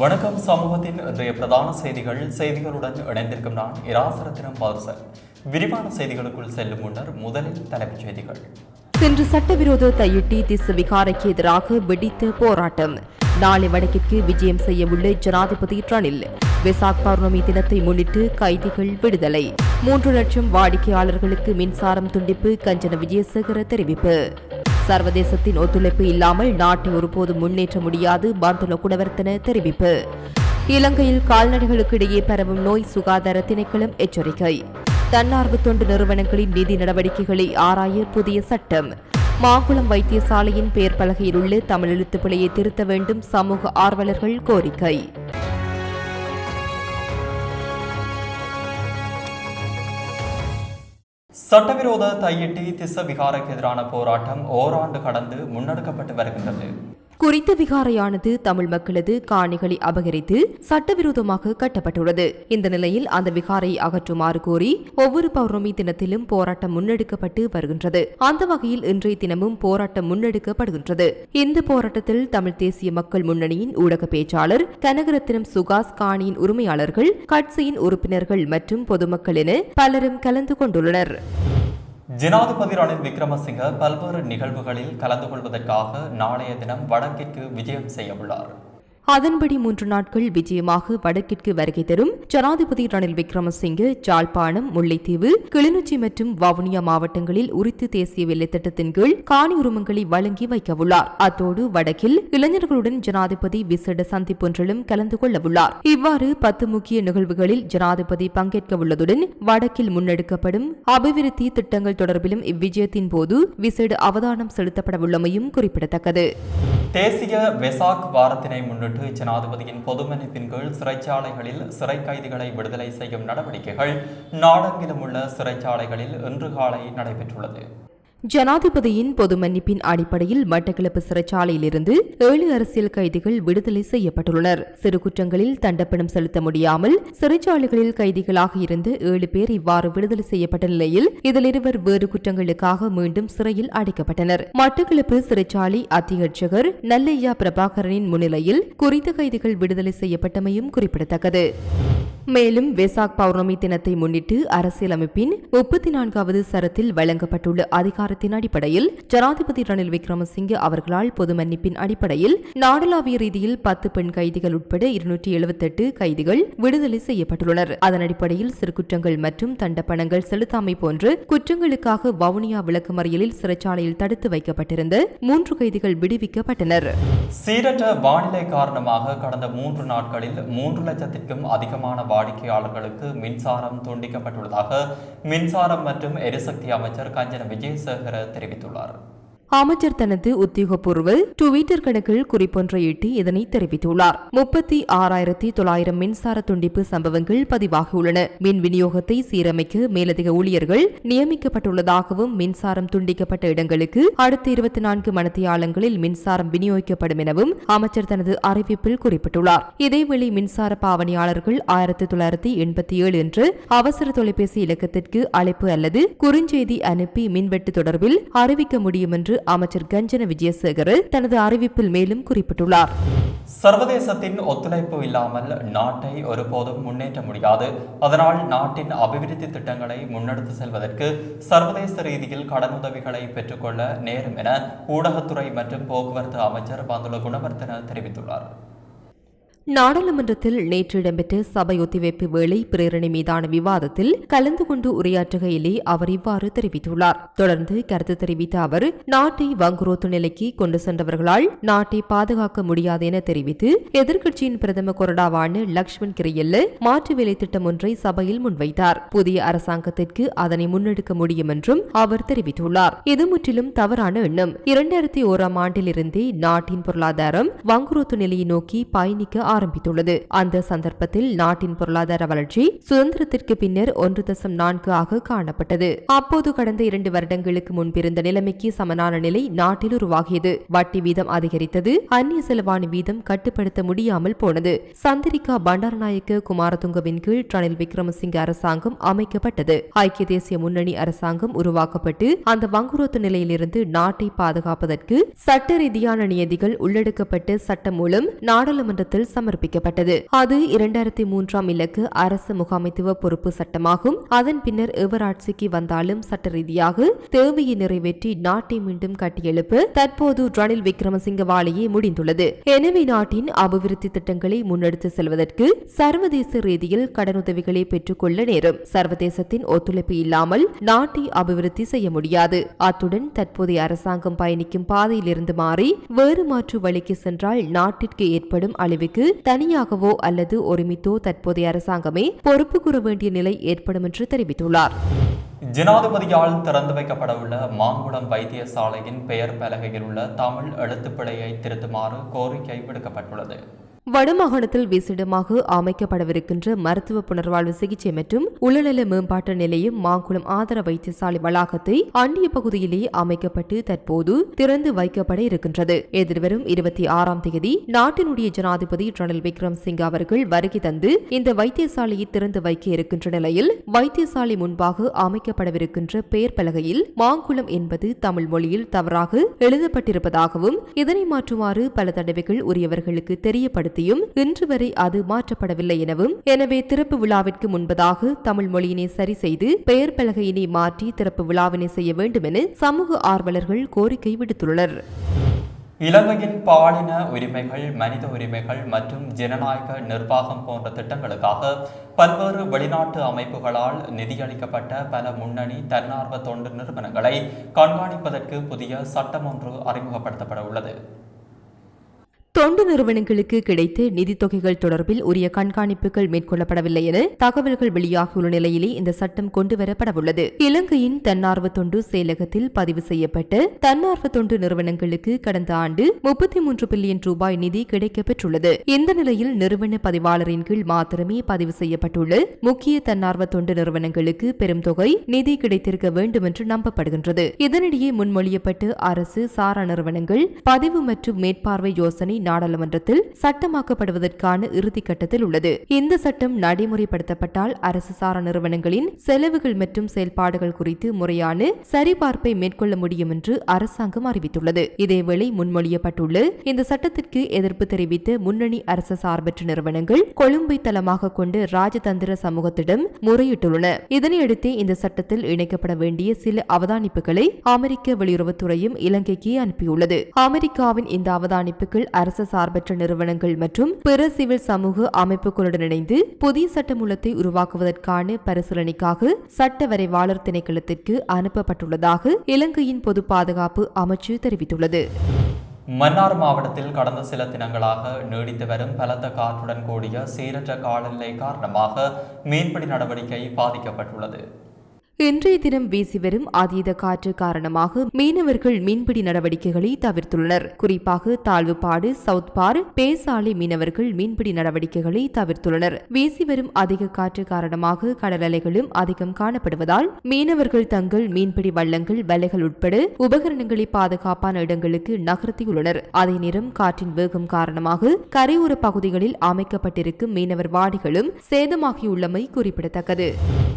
வணக்கம் சமூகத்தின் இன்றைய பிரதான செய்திகள் செய்திகளுடன் இணைந்திருக்கும் நான் இராசரத்தினம் பாதுசன் விரிவான செய்திகளுக்குள் செல்லும் முன்னர் முதலில் தலைப்புச் செய்திகள். சென்று சட்டவிரோத தையிட்டி திஸ் விகாரைக்கு எதிராக வெடித்த போராட்டம். நாளை வடக்கிற்கு விஜயம் செய்யவுள்ள ஜனாதிபதி ரணில் வெசாக் பௌர்ணமி தினத்தை முன்னிட்டு கைதிகள் விடுதலை. மூன்று லட்சம் வாடிக்கையாளர்களுக்கு மின்சாரம் துண்டிப்பு கஞ்சன விஜயசேகர தெரிவிப்பு. சர்வதேசத்தின் ஒத்துழைப்பு இல்லாமல் நாட்டை ஒருபோதும் முன்னேற்ற முடியாது பந்துல குணவர்த்தன தெரிவிப்பு. இலங்கையில் கால்நடைகளுக்கு இடையே பரவும் நோய் சுகாதார திணைக்களம் எச்சரிக்கை. தன்னார்வ தொண்டு நிறுவனங்களின் நிதி நடவடிக்கைகளை ஆராய புதிய சட்டம். மாகுளம் வைத்தியசாலையின் பெயர் பலகையில் உள்ள தமிழ் எழுத்துப்பிழையை திருத்த வேண்டும் சமூக ஆர்வலர்கள் கோரிக்கை. சட்டவிரோத தையிட்டி திச விகாரைக்கு எதிரான போராட்டம் ஓராண்டு கடந்து முன்னெடுக்கப்பட்டு வருகின்றது. குறித்த விகாரையானது தமிழ் மக்களது காணிகளை அபகரித்து சட்டவிரோதமாக கட்டப்பட்டுள்ளது. இந்த நிலையில் அந்த விகாரை அகற்றுமாறு கோரி ஒவ்வொரு பௌர்ணமி தினத்திலும் போராட்டம் முன்னெடுக்கப்பட்டு வருகின்றது. அந்த வகையில் இன்றைய தினமும் போராட்டம் முன்னெடுக்கப்படுகின்றது. இந்த போராட்டத்தில் தமிழ் தேசிய மக்கள் முன்னணியின் ஊடக பேச்சாளர் கனகரத்தினம் சுகாஸ் காணியின் உரிமையாளர்கள் கட்சியின் உறுப்பினர்கள் மற்றும் பொதுமக்கள் என பலரும் கலந்து கொண்டுள்ளனர். ஜனாதிபதி ரணில் விக்ரமசிங்க பல்வேறு நிகழ்வுகளில் கலந்து கொள்வதற்காக நாளைய தினம் வடக்கிற்கு விஜயம் செய்யவுள்ளார். அதன்படி மூன்று நாட்கள் விஜயமாக வடக்கிற்கு வருகை தரும் ஜனாதிபதி ரணில் விக்ரமசிங்கே ஜாழ்ப்பாணம் முல்லைத்தீவு கிளிநொச்சி மற்றும் வவுனியா மாவட்டங்களில் உரித்து தேசிய வெள்ளை திட்டத்தின் கீழ் காணி உரிமங்களை வழங்கி வைக்கவுள்ளார். அத்தோடு வடக்கில் இளைஞர்களுடன் ஜனாதிபதி விசேட சந்திப்பொன்றிலும் கலந்து கொள்ளவுள்ளார். இவ்வாறு பத்து முக்கிய நிகழ்வுகளில் ஜனாதிபதி பங்கேற்க உள்ளதுடன் வடக்கில் முன்னெடுக்கப்படும் அபிவிருத்தி திட்டங்கள் தொடர்பிலும் இவ்விஜயத்தின் போது விசேட அவதானம் செலுத்தப்படவுள்ளமையும் குறிப்பிடத்தக்கது. தேசிய வெசாக் வாரத்தினை முன்னிட்டு ஜனாதிபதியின் பொதுமன்னிப்பின் கீழ் சிறைச்சாலைகளில் சிறை கைதிகளை விடுதலை செய்யும் நடவடிக்கைகள் நாடெங்கிலும் உள்ள சிறைச்சாலைகளில் இன்று காலை நடைபெற்றுள்ளது. ஜனாதிபதியின் பொது மன்னிப்பின் அடிப்படையில் மட்டக்களப்பு சிறைச்சாலையிலிருந்து ஏழு அரசியல் கைதிகள் விடுதலை செய்யப்பட்டுள்ளனர். சிறு குற்றங்களில் தண்டப்பணம் செலுத்த முடியாமல் சிறைச்சாலைகளில் கைதிகளாக இருந்து ஏழு பேர் இவ்வாறு விடுதலை செய்யப்பட்ட நிலையில் இதில் இருவர் வேறு குற்றங்களுக்காக மீண்டும் சிறையில் அடைக்கப்பட்டனர். மட்டக்களப்பு சிறைச்சாலை அத்தியட்சகர் நல்லையா பிரபாகரனின் முன்னிலையில் குறித்த கைதிகள் விடுதலை செய்யப்பட்டமையும் குறிப்பிடத்தக்கது. மேலும் வெசாக் பௌர்ணமி தினத்தை முன்னிட்டு அரசியலமைப்பின் முப்பத்தி நான்காவது சரத்தில் வழங்கப்பட்டுள்ள அதிகாரத்தின் அடிப்படையில் ஜனாதிபதி ரணில் விக்ரமசிங்கே அவர்களால் பொது மன்னிப்பின் அடிப்படையில் நாடளாவிய ரீதியில் பத்து பெண் கைதிகள் உட்பட இருநூற்றி எழுபத்தெட்டு கைதிகள் விடுதலை செய்யப்பட்டுள்ளனர். அதன் அடிப்படையில் சிறு குற்றங்கள் மற்றும் தண்டப்பணங்கள் செலுத்தாமை போன்ற குற்றங்களுக்காக வவுனியா விளக்குமறியலில் சிறைச்சாலையில் தடுத்து வைக்கப்பட்டிருந்த மூன்று கைதிகள் விடுவிக்கப்பட்டனர். சீரற்ற வானிலை காரணமாக கடந்த மூன்று நாட்களில் மூன்று லட்சத்திற்கும் அதிகமான வாடிக்கையாளர்களுக்கு மின்சாரம் துண்டிக்கப்பட்டுள்ளதாக மின்சாரம் மற்றும் எரிசக்தி அமைச்சர் கஞ்சன விஜயசேகர தெரிவித்துள்ளார். அமைச்சர் தனது உத்தியோகபூர்வ டுவிட்டர் கணக்கில் குறிப்பொன்றை இட்டு இதனை தெரிவித்துள்ளார். முப்பத்தி ஆறாயிரத்தி தொள்ளாயிரம் மின்சார துண்டிப்பு சம்பவங்கள் பதிவாகியுள்ளன மின் விநியோகத்தை சீரமைக்க மேலதிக ஊழியர்கள் நியமிக்கப்பட்டுள்ளதாகவும் மின்சாரம் துண்டிக்கப்பட்ட இடங்களுக்கு அடுத்த இருபத்தி நான்கு மணத்தியாலங்களில் மின்சாரம் விநியோகிக்கப்படும் எனவும் அமைச்சர் தனது அறிவிப்பில் குறிப்பிட்டுள்ளார். இதேவேளை மின்சார பாவனையாளர்கள் ஆயிரத்தி தொள்ளாயிரத்தி எண்பத்தி ஏழு என்று அவசர தொலைபேசி இலக்கத்திற்கு அழைப்பு அல்லது குறுஞ்செய்தி அனுப்பி மின்வெட்டு தொடர்பில் அறிவிக்க முடியும் என்று அமைச்சர் கஞ்சன விஜயசேகர் தனது அறிவிப்பில் மேலும் குறிப்பிட்டுள்ளார். சர்வதேசத்தின் ஒத்துழைப்பு இல்லாமல் நாட்டை ஒருபோதும் முன்னேற்ற முடியாது. அதனால் நாட்டின் அபிவிருத்தி திட்டங்களை முன்னெடுத்து செல்வதற்கு சர்வதேச ரீதியில் கடனுதவிகளை பெற்றுக்கொள்ள நேரும் என ஊடகத்துறை மற்றும் போக்குவரத்து அமைச்சர் பந்துல குணவர்த்தன தெரிவித்துள்ளார். நாடாளுமன்றத்தில் நேற்று இடம்பெற்ற சபை ஒத்திவைப்பு வேளை பிரேரணை மீதான விவாதத்தில் கலந்து கொண்டு உரையாற்றுகையிலே அவர் இவ்வாறு தெரிவித்துள்ளார். தொடர்ந்து கருத்து தெரிவித்த அவர் நாட்டை வங்குரோத்து நிலைக்கு கொண்டு சென்றவர்களால் நாட்டை பாதுகாக்க முடியாது என தெரிவித்து எதிர்க்கட்சியின் பிரதம கொறடாவான லக்ஷ்மண் கிரியல்ல மாற்று வேலை திட்டம் ஒன்றை சபையில் முன்வைத்தார். புதிய அரசாங்கத்திற்கு அதனை முன்னெடுக்க முடியும் என்றும் அவர் தெரிவித்துள்ளார். இது முற்றிலும் தவறான எண்ணம். இரண்டாயிரத்தி ஓராம் ஆண்டிலிருந்தே நாட்டின் பொருளாதாரம் வங்குரோத்து நிலையை நோக்கி பயணிக்க ஆரம்பித்துள்ளது. அந்த சந்தர்ப்பத்தில் நாட்டின் பொருளாதார வளர்ச்சி சுதந்திரத்திற்கு பின்னர் ஒன்று தசம் நான்கு ஆக காணப்பட்டது. அப்போது கடந்த இரண்டு வருடங்களுக்கு முன்பிருந்த நிலைமைக்கு சமனான நிலை நாட்டில் உருவாகியது. வட்டி வீதம் அதிகரித்தது. அந்நிய செலவான வீதம் கட்டுப்படுத்த முடியாமல் போனது. சந்திரிகா பண்டாரநாயக்க குமாரதுங்கவின் கீழ் ரணில் விக்ரமசிங்க அரசாங்கம் அமைக்கப்பட்டது. ஐக்கிய தேசிய முன்னணி அரசாங்கம் உருவாக்கப்பட்டு அந்த வங்குரோத்து நிலையிலிருந்து நாட்டை பாதுகாப்பதற்கு சட்ட ரீதியான நியதிகள் உள்ளடக்கப்பட்டு சட்டம் மூலம் நாடாளுமன்றத்தில் சமர்ப்பிக்கப்பட்டது. அது இரண்டாயிரத்தி மூன்றாம் இலக்கு அரசு முகாமைத்துவ பொறுப்பு சட்டமாகும். அதன் பின்னர் எவர் ஆட்சிக்கு வந்தாலும் சட்ட ரீதியாக தேவையை நிறைவேற்றி நாட்டை மீண்டும் கட்டியெழுப்ப தற்போது ரணில் விக்ரமசிங்க வாழையே முடிந்துள்ளது. எனவே நாட்டின் அபிவிருத்தி திட்டங்களை முன்னெடுத்து செல்வதற்கு சர்வதேச ரீதியில் கடனுதவிகளை பெற்றுக்கொள்ள நேரும். சர்வதேசத்தின் ஒத்துழைப்பு இல்லாமல் நாட்டை அபிவிருத்தி செய்ய முடியாது. அத்துடன் தற்போதைய அரசாங்கம் பயணிக்கும் பாதையிலிருந்து மாறி வேறு மாற்று வழிக்கு சென்றால் நாட்டிற்கு ஏற்படும் அழிவுக்கு தனியாகவோ அல்லது ஒருமித்தோ தற்போதைய அரசாங்கமே பொறுப்பு கூற வேண்டிய நிலை ஏற்படும் என்று தெரிவித்துள்ளார். ஜனாதிபதியால் திறந்து வைக்கப்படவுள்ள மாங்குளம் வைத்தியசாலையின் பெயர் பலகையில் உள்ள தமிழ் எழுத்துப்பிழையை திருத்துமாறு கோரிக்கை விடுக்கப்பட்டுள்ளது. வடமாகாணத்தில் விசேடமாக அமைக்கப்படவிருக்கின்ற மருத்துவ புனர்வாழ்வு சிகிச்சை மற்றும் உளநல மேம்பாட்டு நிலையம் மாங்குளம் ஆதர வைத்தியசாலை வளாகத்தை அண்டிய பகுதியிலேயே அமைக்கப்பட்டு தற்போது திறந்து வைக்கப்பட இருக்கின்றது. எதிர்வரும் இருபத்தி ஆறாம் தேதி நாட்டினுடைய ஜனாதிபதி ரணில் விக்ரம் சிங் அவர்கள் வருகை தந்து இந்த வைத்தியசாலையை திறந்து வைக்க இருக்கின்ற நிலையில் வைத்தியசாலை முன்பாக அமைக்கப்படவிருக்கின்ற பெயர் பலகையில் மாங்குளம் என்பது தமிழ் மொழியில் தவறாக எழுதப்பட்டிருப்பதாகவும் இதனை மாற்றுமாறு பல தடவைகள் உரியவர்களுக்கு தெரியப்படுத்தியும் இன்று வரை அது மாற்றப்படவில்லை எனவும் எனவே திறப்பு விழாவிற்கு முன்பதாக தமிழ் மொழியினை சரி செய்து பெயர் பலகையினை மாற்றி திறப்பு விழாவினை செய்ய வேண்டும் என சமூக ஆர்வலர்கள் கோரிக்கை விடுத்துள்ளனர். இலங்கையின் பாலின உரிமைகள் மனித உரிமைகள் மற்றும் ஜனநாயக நிர்வாகம் போன்ற திட்டங்களுக்காக பல்வேறு வெளிநாட்டு அமைப்புகளால் நிதியளிக்கப்பட்ட பல முன்னணி தன்னார்வ தொண்டு நிறுவனங்களை கண்காணிப்பதற்கு புதிய சட்டம் ஒன்று அறிமுகப்படுத்தப்பட உள்ளது. தொண்டு நிறுவனங்களுக்கு கிடைத்த நிதி தொகைகள் தொடர்பில் உரிய கண்காணிப்புகள் மேற்கொள்ளப்படவில்லை என தகவல்கள் வெளியாகியுள்ள நிலையிலே இந்த சட்டம் கொண்டுவரப்படவுள்ளது. இலங்கையின் தன்னார்வ தொண்டு செயலகத்தில் பதிவு செய்யப்பட்ட தன்னார்வ தொண்டு நிறுவனங்களுக்கு கடந்த ஆண்டு முப்பத்தி மூன்று பில்லியன் ரூபாய் நிதி கிடைக்கப்பெற்றுள்ளது. இந்த நிலையில் நிறுவன பதிவாளரின் கீழ் மாத்திரமே பதிவு செய்யப்பட்டுள்ள முக்கிய தன்னார்வ தொண்டு நிறுவனங்களுக்கு பெரும் தொகை நிதி கிடைத்திருக்க வேண்டும் என்று நம்பப்படுகின்றது. இதனிடையே முன்மொழியப்பட்டு அரசு சாரா நிறுவனங்கள் பதிவு மற்றும் மேற்பார்வை யோசனை நாடாளுமன்றத்தில் சட்டமாக்கப்படுவதற்கான இறுதிக்கட்டத்தில் உள்ளது. இந்த சட்டம் நடைமுறைப்படுத்தப்பட்டால் அரசு சாரா நிறுவனங்களின் செலவுகள் மற்றும் செயல்பாடுகள் குறித்து முறையான சரிபார்ப்பை மேற்கொள்ள முடியும் என்று அரசாங்கம் அறிவித்துள்ளது. இதேவேளை முன்மொழியப்பட்டுள்ள இந்த சட்டத்திற்கு எதிர்ப்பு தெரிவித்த முன்னணி அரசு சார்பற்ற நிறுவனங்கள் கொழும்பை தளமாக கொண்டு ராஜதந்திர சமூகத்திடம் முறையிட்டுள்ளன. இதனையடுத்து இந்த சட்டத்தில் இணைக்கப்பட வேண்டிய சில அவதானிப்புகளை அமெரிக்க வெளியுறவுத்துறையும் இலங்கைக்கு அனுப்பியுள்ளது. அமெரிக்காவின் இந்த அவதானிப்புகள் அரசு சார்பற்ற நிறுவனங்கள் மற்றும் பிற சிவில் சமூக அமைப்புகளுடன் இணைந்து புதிய சட்டமூலத்தை உருவாக்குவதற்கான பரிசீலனைக்காக சட்ட வரைவாளர் திணைக்களத்திற்கு அனுப்பப்பட்டுள்ளதாக இலங்கையின் பொது பாதுகாப்பு அமைச்சு தெரிவித்துள்ளது. மன்னார் மாவட்டத்தில் கடந்த சில தினங்களாக நீடித்து வரும் பலத்த காற்றுடன் கூடிய சீரற்ற காலநிலை காரணமாக மீன்பிடி நடவடிக்கை பாதிக்கப்பட்டுள்ளது. இன்றைய தினம் வீசி வரும் அதீத காற்று காரணமாக மீனவர்கள் மீன்பிடி நடவடிக்கைகளை தவிர்த்துள்ளனர். குறிப்பாக தாழ்வுபாடு சவுத்பார் பேசாலை மீனவர்கள் மீன்பிடி நடவடிக்கைகளை தவிர்த்துள்ளனர். வீசி வரும் அதிக காற்று காரணமாக கடல் அலைகளும் அதிகம் காணப்படுவதால் மீனவர்கள் தங்கள் மீன்பிடி வள்ளங்கள் வலைகள் உட்பட உபகரணங்களை பாதுகாப்பான இடங்களுக்கு நகர்த்தியுள்ளனர். அதே நேரம் காற்றின் வேகம் காரணமாக கரையோர பகுதிகளில் அமைக்கப்பட்டிருக்கும் மீனவர் வாடிகளும் சேதமாகியுள்ளமை குறிப்பிடத்தக்கது.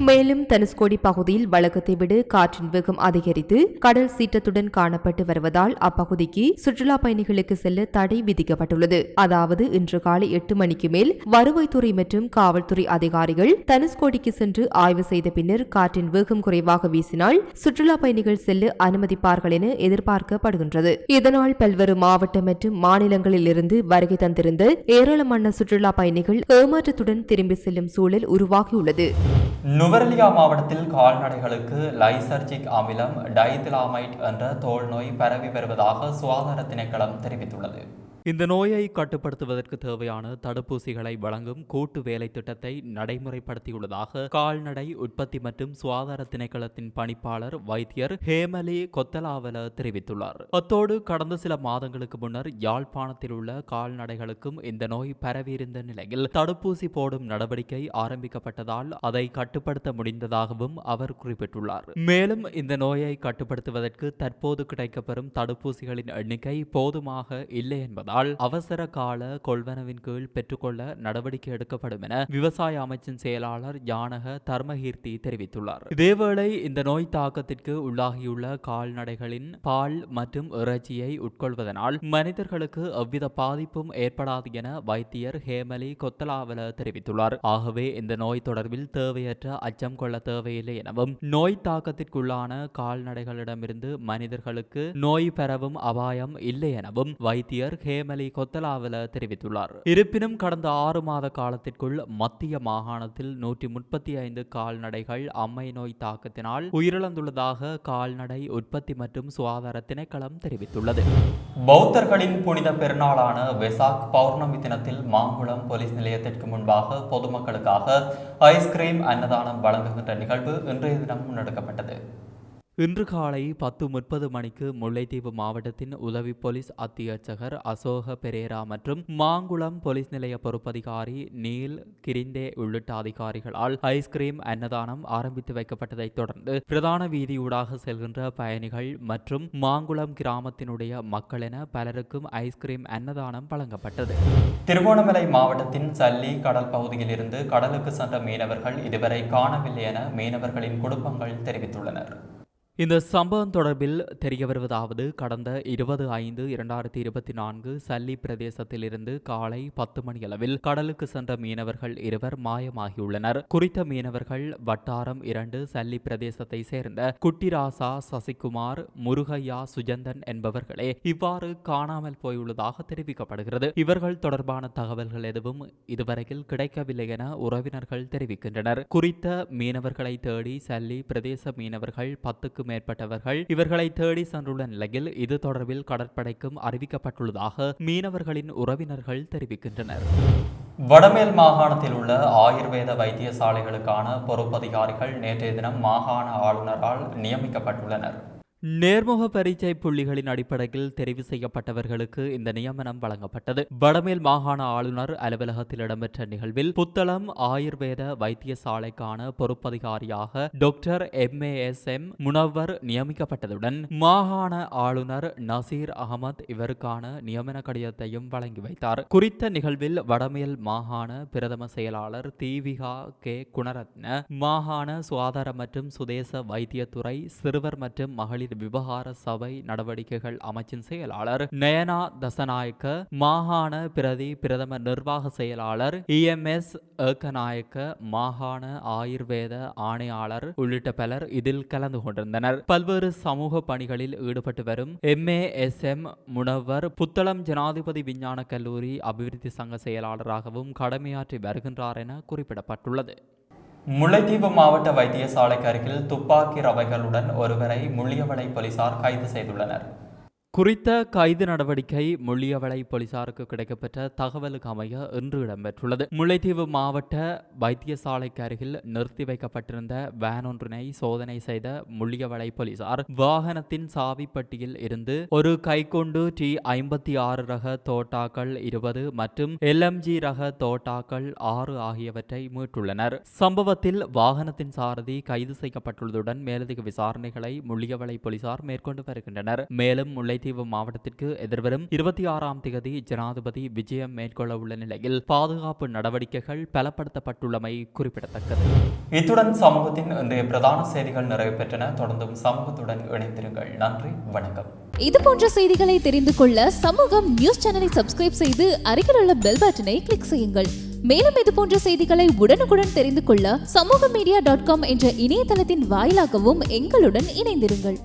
மேலும் தனுஷ்கோடி பகுதியில் வழக்கத்தை விட காற்றின் வேகம் அதிகரித்து கடல் சீற்றத்துடன் காணப்பட்டு வருவதால் அப்பகுதிக்கு சுற்றுலா பயணிகளுக்கு செல்ல தடை விதிக்கப்பட்டுள்ளது. அதாவது இன்று காலை எட்டு மணிக்கு மேல் வருவாய்த்துறை மற்றும் காவல்துறை அதிகாரிகள் தனுஷ்கோடிக்கு சென்று ஆய்வு செய்த பின்னர் காற்றின் வேகம் குறைவாக வீசினால் சுற்றுலா பயணிகள் செல்ல அனுமதிப்பார்கள் என எதிர்பார்க்கப்படுகின்றது. இதனால் பல்வேறு மாவட்ட மற்றும் மாநிலங்களில் இருந்து வருகை தந்திருந்த ஏராளமான சுற்றுலா பயணிகள் ஏமாற்றத்துடன் திரும்பி செல்லும் சூழல் உருவாகியுள்ளது. நுவரெலியா மாவட்டத்தில் கால்நடைகளுக்கு லைசர்ஜிக் அமிலம் டைத்திலாமைட் என்ற தோல் நோய் பரவி வருவதாக சுகாதார திணைக்களம் தெரிவித்துள்ளது. இந்த நோயை கட்டுப்படுத்துவதற்கு தேவையான தடுப்பூசிகளை வழங்கும் கூட்டு வேலை திட்டத்தை நடைமுறைப்படுத்தியுள்ளதாக கால்நடை உற்பத்தி மற்றும் சுகாதார திணைக்களத்தின் பணிப்பாளர் வைத்தியர் ஹேமலி கொத்தலாவல தெரிவித்துள்ளார். அத்தோடு கடந்த சில மாதங்களுக்கு முன்னர் யாழ்ப்பாணத்தில் உள்ள கால்நடைகளுக்கும் இந்த நோய் பரவியிருந்த நிலையில் தடுப்பூசி போடும் நடவடிக்கை ஆரம்பிக்கப்பட்டதால் அதை கட்டுப்படுத்த முடிந்ததாகவும் அவர் குறிப்பிட்டுள்ளார். மேலும் இந்த நோயை கட்டுப்படுத்துவதற்கு தற்போது கிடைக்கப்பெறும் தடுப்பூசிகளின் எண்ணிக்கை போதுமாக இல்லை என்பதால் இருப்பதால் அவசர கால கொள்வனவின் கீழ் பெற்றுக்கொள்ள நடவடிக்கை எடுக்கப்படும் என விவசாய அமைச்சின் செயலாளர் ஜானக தர்மகீர்த்தி தெரிவித்துள்ளார். இதேவேளை இந்த நோய் தாக்கத்திற்கு உள்ளாகியுள்ள கால்நடைகளின் பால் மற்றும் இறைச்சியை உட்கொள்வதனால் மனிதர்களுக்கு எவ்வித பாதிப்பும் ஏற்படாது என வைத்தியர் ஹேமலி கொத்தலாவல தெரிவித்துள்ளார். ஆகவே இந்த நோய் தொடர்பில் தேவையற்ற அச்சம் கொள்ள தேவையில்லை எனவும் நோய் தாக்கத்திற்குள்ளான கால்நடைகளிடமிருந்து மனிதர்களுக்கு நோய் பெறவும் அபாயம் இல்லை எனவும் வைத்தியர் ஹேமலி கொத்தலாவல தெரிவித்துள்ளார். இருப்பினும் கடந்த ஆறு மாத காலத்திற்குள் மத்திய மாகாணத்தில் நூற்றி முப்பத்தி ஐந்து கால்நடைகள் அம்மை நோய் தாக்கத்தினால் உயிரிழந்துள்ளதாக கால்நடை உற்பத்தி மற்றும் சுகாதார திணைக்களம் தெரிவித்துள்ளது. பௌத்தர்களின் புனித பெருநாளான வெசாக் பௌர்ணமி தினத்தில் மாங்குளம் போலீஸ் நிலையத்திற்கு முன்பாக பொதுமக்களுக்காக ஐஸ்கிரீம் அன்னதானம் வழங்குகின்ற நிகழ்வு இன்றைய தினம் முன்னெடுக்கப்பட்டது. இன்று காலை பத்து முப்பது மணிக்கு முல்லைத்தீவு மாவட்டத்தின் உதவி போலீஸ் அத்தியட்சகர் அசோக பெரேரா மற்றும் மாங்குளம் போலீஸ் நிலைய பொறுப்பதிகாரி நீல் கிரிந்தே உள்ளிட்ட அதிகாரிகளால் ஐஸ்கிரீம் அன்னதானம் ஆரம்பித்து வைக்கப்பட்டதைத் தொடர்ந்து பிரதான வீதியூடாக செல்கின்ற பயணிகள் மற்றும் மாங்குளம் கிராமத்தினுடைய மக்கள் என பலருக்கும் ஐஸ்கிரீம் அன்னதானம் வழங்கப்பட்டது. திருகோணமலை மாவட்டத்தின் சல்லி கடல் பகுதியில் இருந்து கடலுக்கு சென்ற மீனவர்கள் இதுவரை காணவில்லை என மீனவர்களின் குடும்பங்கள் தெரிவித்துள்ளனர். இந்த சம்பவம் தொடர்பில் தெரிய வருவதாவது கடந்த இருபது ஐந்து இரண்டாயிரத்தி இருபத்தி நான்கு சல்லி பிரதேசத்திலிருந்து காலை பத்து மணியளவில் கடலுக்கு சென்ற மீனவர்கள் இருவர் மாயமாகியுள்ளனர். குறித்த மீனவர்கள் வட்டாரம் இரண்டு சல்லி பிரதேசத்தை சேர்ந்த குட்டிராசா சசிகுமார் முருகையா சுஜந்தன் என்பவர்களே இவ்வாறு காணாமல் போயுள்ளதாக தெரிவிக்கப்படுகிறது. இவர்கள் தொடர்பான தகவல்கள் எதுவும் இதுவரையில் கிடைக்கவில்லை என உறவினர்கள் தெரிவிக்கின்றனர். குறித்த மீனவர்களை தேடி சல்லி பிரதேச மீனவர்கள் பத்துக்கு மேற்பட்டவர்கள். இவர்களை தேடி சென்றுள்ள நிலையில் இது தொடர்பில் கடற்படைக்கும் அறிவிக்கப்பட்டுள்ளதாக மீனவர்களின் உறவினர்கள் தெரிவிக்கின்றனர். வடமேல் மாகாணத்தில் உள்ள ஆயுர்வேத வைத்தியசாலைகளுக்கான பொறுப்பதிகாரிகள் நேற்றைய தினம் மாகாண ஆளுநரால் நியமிக்கப்பட்டுள்ளனர். நேர்முக பரீட்சை புள்ளிகளின் அடிப்படையில் தெரிவு செய்யப்பட்டவர்களுக்கு இந்த நியமனம் வழங்கப்பட்டது. வடமேல் மாகாண ஆளுநர் அலுவலகத்தில் இடம்பெற்ற நிகழ்வில் புத்தளம் ஆயுர்வேத வைத்தியசாலைக்கான பொறுப்பதிகாரியாக doctor M. A. S. M. Munawar நியமிக்கப்பட்டதுடன் மாகாண ஆளுநர் நசீர் அகமது இவருக்கான நியமன கடிதத்தையும் வழங்கி வைத்தார். குறித்த நிகழ்வில் வடமேல் மாகாண பிரதம செயலாளர் தீவிகா கே. குணரத்ன மாகாண சுகாதார மற்றும் சுதேச வைத்தியத்துறை சிறுவர் மற்றும் மகளிர் விவகார சபை நடவடிக்கைகள் அமைச்சின் செயலாளர் நயனா தசநாயக்க மாகாண பிரதி பிரதம நிர்வாக செயலாளர் இஎம்எஸ் ஏக்கநாயக்க மாகாண ஆயுர்வேத ஆணையாளர் உள்ளிட்ட பலர் இதில் கலந்து கொண்டிருந்தனர். பல்வேறு சமூக பணிகளில் ஈடுபட்டு வரும் எம்ஏஎஸ்எம் முனவர் புத்தளம் ஜனாதிபதி விஞ்ஞான கல்லூரி அபிவிருத்தி சங்க செயலாளராகவும் கடமையாற்றி வருகின்றார் என குறிப்பிடப்பட்டுள்ளது. முல்லைத்தீவு மாவட்ட வைத்தியசாலைக்கு அருகில் துப்பாக்கி ரவைகளுடன் ஒருவரை முள்ளியவளை போலீசார் கைது செய்துள்ளனர். குறித்த கைது நடவடிக்கை முள்ளியவளை போலீசாருக்கு கிடைக்கப்பெற்ற தகவலுக்கு அமைய இன்று இடம்பெற்றுள்ளது. முல்லைத்தீவு மாவட்ட வைத்தியசாலைக்கு அருகில் நிறுத்தி வைக்கப்பட்டிருந்த வேன் ஒன்றினை சோதனை செய்த முள்ளியவளை போலீசார் வாகனத்தின் சாவிப்பட்டியில் இருந்து ஒரு கைக்கொண்டு டி ஐம்பத்தி ஆறு ரக தோட்டாக்கள் இருபது மற்றும் எல்எம்ஜி ரக தோட்டாக்கள் ஆறு ஆகியவற்றை மீட்டுள்ளனர். சம்பவத்தில் வாகனத்தின் சாரதி கைது செய்யப்பட்டுள்ளதுடன் மேலதிக விசாரணைகளை முள்ளியவளை போலீசார் மேற்கொண்டு வருகின்றனர். மேலும் முல்லை முல்லைத்தீவு மாவட்டத்திற்கு எதிர்வரும் இருபத்தி ஆறாம் தேதி ஜனாதிபதி விஜயம் மேற்கொள்ள உள்ள நிலையில் பாதுகாப்பு நடவடிக்கைகள் பலப்படுத்தப்பட்டுள்ளமை குறிப்பிடத்தக்கது. இத்துடன் சமூகத்தின் இன்றைய பிரதான செய்திகள் நிறைவு பெற்றன தொடர்ந்தும் சமூகத்துடன் இணைந்திருங்கள். நன்றி வணக்கம். இது போன்ற செய்திகளை தெரிந்து கொள்ள சமூகம் நியூஸ் சேனலை சப்ஸ்கிரைப் செய்து அருகில் உள்ள பெல் பட்டனை கிளிக் செய்யுங்கள். மேலும் இது போன்ற செய்திகளை உடனுக்குடன் தெரிந்து கொள்ள சமூக மீடியா டாட் காம் என்ற இணையதளத்தின் வாயிலாகவும் எங்களுடன் இணைந்திருங்கள்.